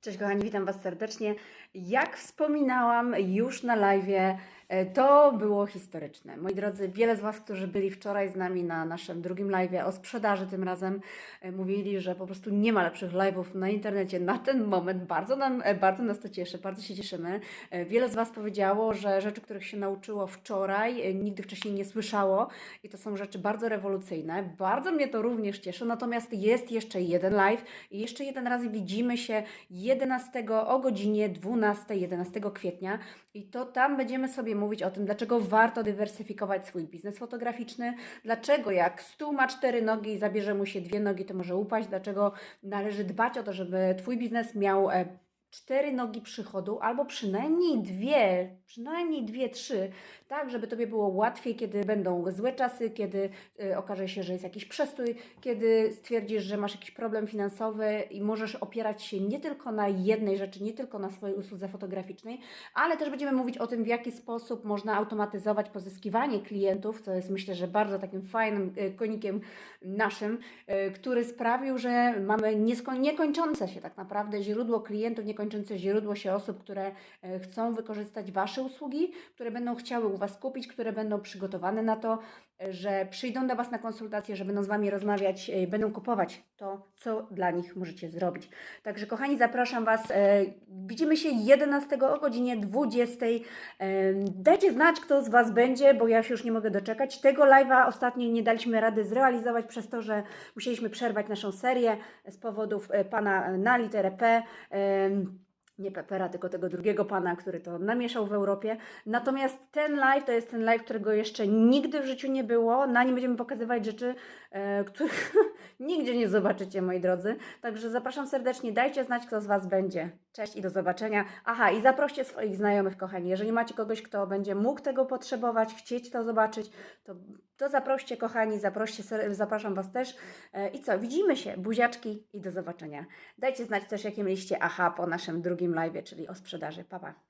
Cześć kochani, witam Was serdecznie. Jak wspominałam już na live, to było historyczne. Moi drodzy, wiele z Was, którzy byli wczoraj z nami na naszym drugim live o sprzedaży tym razem, e, mówili, że po prostu nie ma lepszych live'ów na internecie na ten moment. Bardzo, nam, e, bardzo nas to cieszy, bardzo się cieszymy. E, Wiele z Was powiedziało, że rzeczy, których się nauczyło wczoraj, e, nigdy wcześniej nie słyszało i to są rzeczy bardzo rewolucyjne. Bardzo mnie to również cieszy, natomiast jest jeszcze jeden live i jeszcze jeden raz widzimy się 11 o godzinie 12, 11 kwietnia i to tam będziemy sobie mówić o tym, dlaczego warto dywersyfikować swój biznes fotograficzny, dlaczego jak stół ma cztery nogi i zabierze mu się dwie nogi, to może upaść, dlaczego należy dbać o to, żeby Twój biznes miał e, cztery nogi przychodu, albo przynajmniej dwie, przynajmniej dwie, trzy, tak, żeby Tobie było łatwiej, kiedy będą złe czasy, kiedy y, okaże się, że jest jakiś przestój, kiedy stwierdzisz, że masz jakiś problem finansowy i możesz opierać się nie tylko na jednej rzeczy, nie tylko na swojej usłudze fotograficznej, ale też będziemy mówić o tym, w jaki sposób można automatyzować pozyskiwanie klientów, co jest myślę, że bardzo takim fajnym y, konikiem naszym, y, który sprawił, że mamy niekończące się tak naprawdę źródło klientów, niekończące źródło się osób, które e, chcą wykorzystać Wasze usługi, które będą chciały u Was kupić, które będą przygotowane na to, e, że przyjdą do Was na konsultacje, że będą z Wami rozmawiać, e, będą kupować to, co dla nich możecie zrobić. Także kochani, zapraszam Was. Widzimy się 11 o godzinie 20. E, Dajcie znać, kto z Was będzie, bo ja się już nie mogę doczekać. Tego live'a ostatnio nie daliśmy rady zrealizować przez to, że musieliśmy przerwać naszą serię z powodów pana na literę P. nie Pepera, tylko tego drugiego pana, który to namieszał w Europie. Natomiast ten live to jest ten live, którego jeszcze nigdy w życiu nie było. Na nim będziemy pokazywać rzeczy, e, których nigdzie nie zobaczycie, moi drodzy. Także zapraszam serdecznie, dajcie znać, kto z Was będzie. Cześć i do zobaczenia. Aha, i zaproście swoich znajomych, kochani. Jeżeli macie kogoś, kto będzie mógł tego potrzebować, chcieć to zobaczyć, to, to zaproście, kochani, zaproście, zapraszam Was też. E, I co, widzimy się, buziaczki i do zobaczenia. Dajcie znać też, jakie mieliście aha po naszym drugim live, czyli o sprzedaży. Pa, pa.